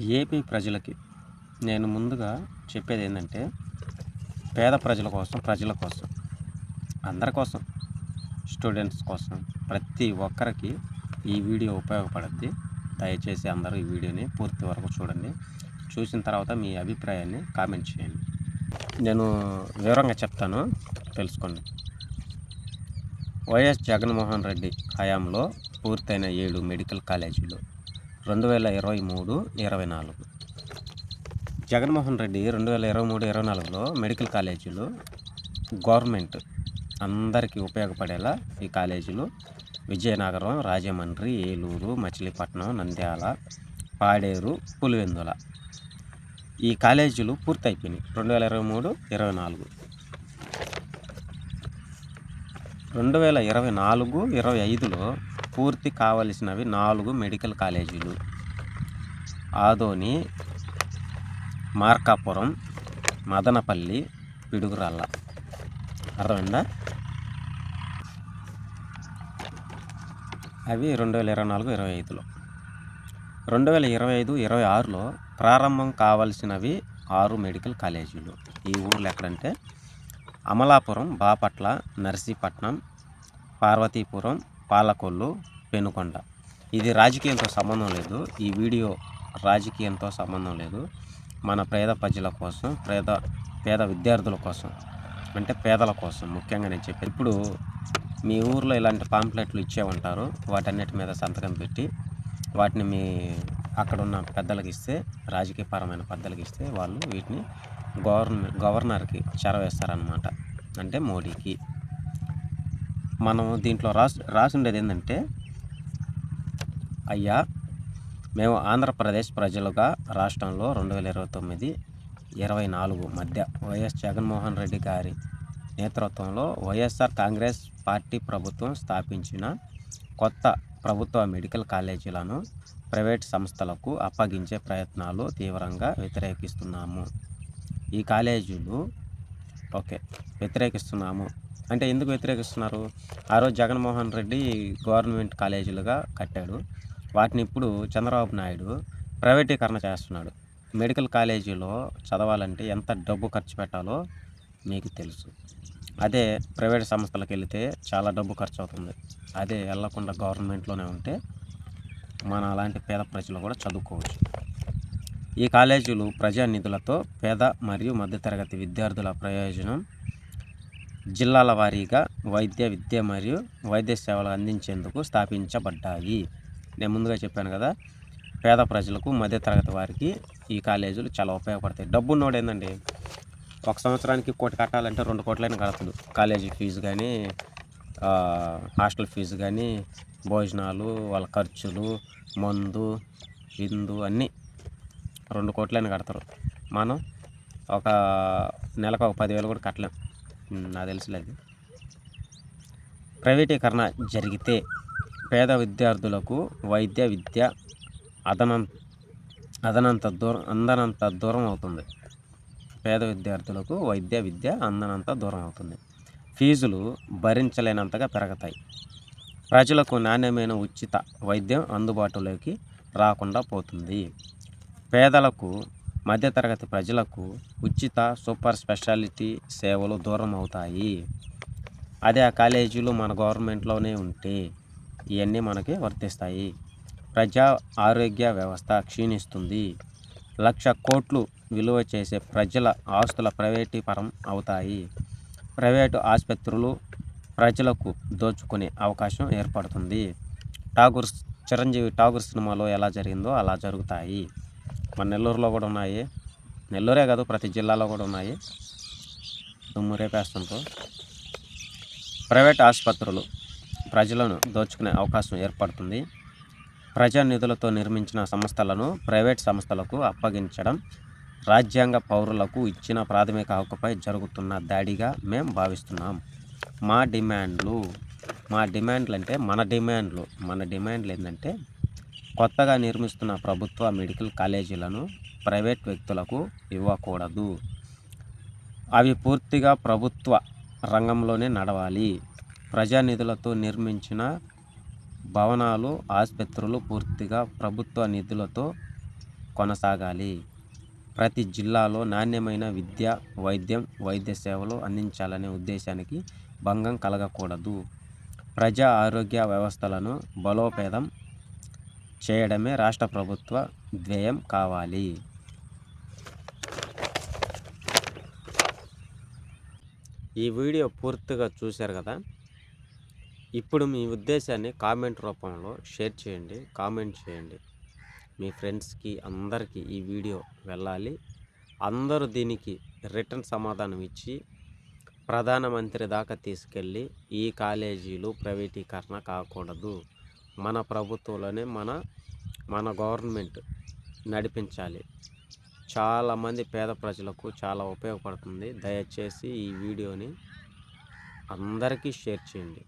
AP ప్రజలకి నేను ముందుగా చెప్పేది ఏంటంటే పేద ప్రజల కోసం ప్రజల కోసం అందరి కోసం స్టూడెంట్స్ కోసం ప్రతి ఒక్కరికి ఈ వీడియో ఉపయోగపడుద్ది. దయచేసి అందరూ ఈ వీడియోని పూర్తి వరకు చూడండి. చూసిన తర్వాత మీ అభిప్రాయాన్ని కామెంట్ చేయండి. నేను వివరంగా చెప్తాను. తెలుసుకోండి. వైఎస్ జగన్మోహన్ రెడ్డి హయాంలో పూర్తయిన ఏడు మెడికల్ కాలేజీలు. రెండు వేల ఇరవై మూడు ఇరవై నాలుగు. జగన్మోహన్ రెడ్డి రెండు వేల ఇరవై మూడు ఇరవై నాలుగులో మెడికల్ కాలేజీలు గవర్నమెంట్ అందరికీ ఉపయోగపడేలా ఈ కాలేజీలు విజయనగరం రాజమండ్రి ఏలూరు మచిలీపట్నం నంద్యాల పాడేరు పులివెందుల. ఈ కాలేజీలు పూర్తయిపోయినాయి రెండు వేల ఇరవై మూడు ఇరవై నాలుగు. రెండు వేల ఇరవై నాలుగు ఇరవై ఐదులో పూర్తి కావలసినవి నాలుగు మెడికల్ కాలేజీలు. ఆదోని మార్కాపురం మదనపల్లి పిడుగురాళ్ళ. అర్థమైందా? అవి రెండు వేల ఇరవై నాలుగు ఇరవై ఐదులో. రెండు వేల ఇరవై ఐదు ఇరవై ఆరులో ప్రారంభం కావలసినవి ఆరు మెడికల్ కాలేజీలు. ఈ ఊర్లు ఎక్కడంటే అమలాపురం బాపట్ల నర్సీపట్నం పార్వతీపురం పాలకొల్లు పెనుకొండ. ఇది రాజకీయంతో సంబంధం లేదు. ఈ వీడియో రాజకీయంతో సంబంధం లేదు. మన పేద ప్రజల కోసం పేద పేద విద్యార్థుల కోసం అంటే పేదల కోసం ముఖ్యంగా నేను చెప్పి ఇప్పుడు మీ ఊర్లో ఇలాంటి పాంప్లెట్లు ఇచ్చే ఉంటారు వాటన్నిటి మీద సంతకం పెట్టి వాటిని మీ అక్కడ ఉన్న పెద్దలకు ఇస్తే రాజకీయపరమైన పెద్దలకు ఇస్తే వాళ్ళు వీటిని గవర్నమెంట్ గవర్నర్కి చెరవేస్తారనమాట అంటే మోడీకి. మనం దీంట్లో రాసి రాసిండేది ఏంటంటే అయ్యా మేము ఆంధ్రప్రదేశ్ ప్రజలుగా రాష్ట్రంలో రెండు వేల ఇరవై తొమ్మిది ఇరవై నాలుగు మధ్య వైఎస్ జగన్మోహన్ రెడ్డి గారి నేతృత్వంలో వైఎస్ఆర్ కాంగ్రెస్ పార్టీ ప్రభుత్వం స్థాపించిన కొత్త ప్రభుత్వ మెడికల్ కాలేజీలను ప్రైవేట్ సంస్థలకు అప్పగించే ప్రయత్నాలు తీవ్రంగా వ్యతిరేకిస్తున్నాము. ఈ కాలేజీలు ఓకే వ్యతిరేకిస్తున్నాము. అంటే ఎందుకు వ్యతిరేకిస్తున్నారు? ఆ రోజు జగన్మోహన్ రెడ్డి గవర్నమెంట్ కాలేజీలుగా కట్టాడు. వాటిని ఇప్పుడు చంద్రబాబు నాయుడు ప్రైవేటీకరణ చేస్తున్నాడు. మెడికల్ కాలేజీలో చదవాలంటే ఎంత డబ్బు ఖర్చు పెట్టాలో మీకు తెలుసు. అదే ప్రైవేట్ సంస్థలకు వెళితే చాలా డబ్బు ఖర్చు అవుతుంది. అదే వెళ్ళకుండా గవర్నమెంట్లోనే ఉంటే మన అలాంటి పేద ప్రజలు కూడా చదువుకోవచ్చు. ఈ కాలేజీలు ప్రజా నిధులతో పేద మరియు మధ్యతరగతి విద్యార్థుల ప్రయోజనం జిల్లాల వారీగా వైద్య విద్య మరియు వైద్య సేవలు అందించేందుకు స్థాపించబడ్డాయి. నేను ముందుగా చెప్పాను కదా పేద ప్రజలకు మధ్యతరగతి వారికి ఈ కాలేజీలు చాలా ఉపయోగపడతాయి. డబ్బు ఉన్నోడు ఏంటండి ఒక సంవత్సరానికి కోటి కట్టాలంటే రెండు కోట్లైనా కడతాడు. కాలేజీ ఫీజు కానీ హాస్టల్ ఫీజు కానీ భోజనాలు వాళ్ళ ఖర్చులు మందు విందు అన్నీ రెండు కోట్లైనా కడతారు. మనం ఒక నెలకు ఒక పదివేలు కూడా కట్టలేం. నాకు తెలుసులేదు. ప్రైవేటీకరణ జరిగితే పేద విద్యార్థులకు వైద్య విద్య అదనం అదనంత దూరం అందనంత దూరం అవుతుంది. పేద విద్యార్థులకు వైద్య విద్య అందనంత దూరం అవుతుంది. ఫీజులు భరించలేనంతగా పెరుగుతాయి. ప్రజలకు నాణ్యమైన ఉచిత వైద్యం అందుబాటులోకి రాకుండా పోతుంది. పేదలకు మధ్యతరగతి ప్రజలకు ఉచిత సూపర్ స్పెషాలిటీ సేవలు దూరం అవుతాయి అదే ఆ కాలేజీలు మన గవర్నమెంట్లోనే ఉంటే ఇవన్నీ మనకి వర్తిస్తాయి. ప్రజా ఆరోగ్య వ్యవస్థ క్షీణిస్తుంది. లక్ష కోట్లు విలువ చేసే ప్రజల ఆస్తుల ప్రైవేటీపరం అవుతాయి. ప్రైవేటు ఆసుపత్రులు ప్రజలకు దోచుకునే అవకాశం ఏర్పడుతుంది. ఠాగూర్ చిరంజీవి ఠాగూర్ సినిమాలో ఎలా జరిగిందో అలా జరుగుతాయి. మన నెల్లూరులో కూడా ఉన్నాయి. నెల్లూరే కాదు ప్రతి జిల్లాలో కూడా ఉన్నాయి. దుమ్ము రేపేస్తుంటూ ప్రైవేట్ ఆసుపత్రులు ప్రజలను దోచుకునే అవకాశం ఏర్పడుతుంది. ప్రజా నిధులతో నిర్మించిన సంస్థలను ప్రైవేట్ సంస్థలకు అప్పగించడం రాజ్యాంగ పౌరులకు ఇచ్చిన ప్రాథమిక హక్కుపై జరుగుతున్న దాడిగా మేము భావిస్తున్నాం. మా డిమాండ్లు మా డిమాండ్లు అంటే మన డిమాండ్లు. మన డిమాండ్లు ఏంటంటే కొత్తగా నిర్మిస్తున్న ప్రభుత్వ మెడికల్ కాలేజీలను ప్రైవేట్ వ్యక్తులకు ఇవ్వకూడదు. అవి పూర్తిగా ప్రభుత్వ రంగంలోనే నడవాలి. ప్రజానిధులతో నిర్మించిన భవనాలు ఆసుపత్రులు పూర్తిగా ప్రభుత్వ నిధులతో కొనసాగాలి. ప్రతి జిల్లాలో నాణ్యమైన విద్య వైద్యం వైద్య సేవలు అందించాలనే ఉద్దేశానికి భంగం కలగకూడదు. ప్రజా ఆరోగ్య వ్యవస్థలను బలోపేతం చేయడమే రాష్ట్ర ప్రభుత్వ ధ్యేయం కావాలి. ఈ వీడియో పూర్తిగా చూశారు కదా? ఇప్పుడు మీ ఉద్దేశాన్ని కామెంట్ రూపంలో షేర్ చేయండి కామెంట్ చేయండి. మీ ఫ్రెండ్స్కి అందరికీ ఈ వీడియో వెళ్ళాలి. అందరూ దీనికి రిటర్న్ సమాధానం ఇచ్చి ప్రధానమంత్రి దాకా తీసుకెళ్ళి ఈ కాలేజీలు ప్రైవేటీకరణ కాకూడదు. మన ప్రభుత్వంలోనే మన మన గవర్నమెంట్ నడిపించాలి. చాలామంది పేద ప్రజలకు చాలా ఉపయోగపడుతుంది. దయచేసి ఈ వీడియోని అందరికీ షేర్ చేయండి.